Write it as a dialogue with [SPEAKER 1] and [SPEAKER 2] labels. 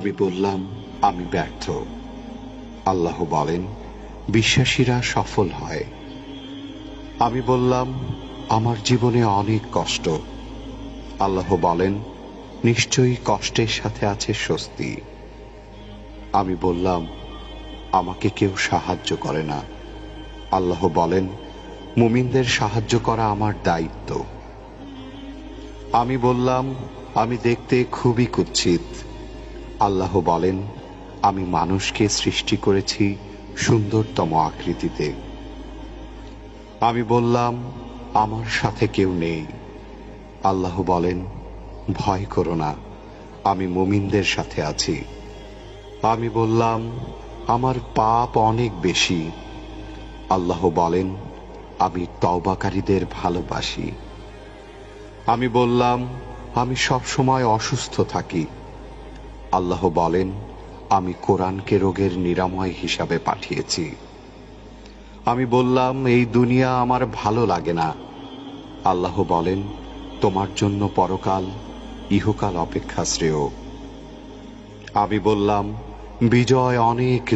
[SPEAKER 1] আমি বললাম আমি ব্যর্থ। আল্লাহ বলেন, বিশ্বাসীরা সফল হয়। আমি বললাম, আমার জীবনে অনেক কষ্ট। আল্লাহ বলেন, নিশ্চয়ই কষ্টের সাথে আছে স্বস্তি। আমি বললাম, আমাকে কেউ সাহায্য করে না। আল্লাহ বলেন, মুমিনদের সাহায্য করা আমার দায়িত্ব। আমি বললাম, আমি দেখতে খুবই কুৎসিত। আল্লাহ বলেন, আমি মানুষকে সৃষ্টি করেছি সুন্দরতম আকৃতিতে। আমি বললাম, আমার সাথে কেউ নেই। আল্লাহ বলেন, ভয় করো না, আমি মুমিনদের সাথে আছি। আমি বললাম, আমার পাপ অনেক বেশি। আল্লাহ বলেন, আমি তওবাকারীদের ভালোবাসি। আমি বললাম, আমি সব সময় অসুস্থ থাকি। আল্লাহ বলেন, আমি কোরআনকে রোগের নিরাময় হিসাবে পাঠিয়েছি। আমি বললাম, এই দুনিয়া আমার ভালো লাগে না। আল্লাহ বলেন, তোমার জন্য পরকাল, ইহকাল অপেক্ষা শ্রেয়। আমি বললাম, বিজয় অনেক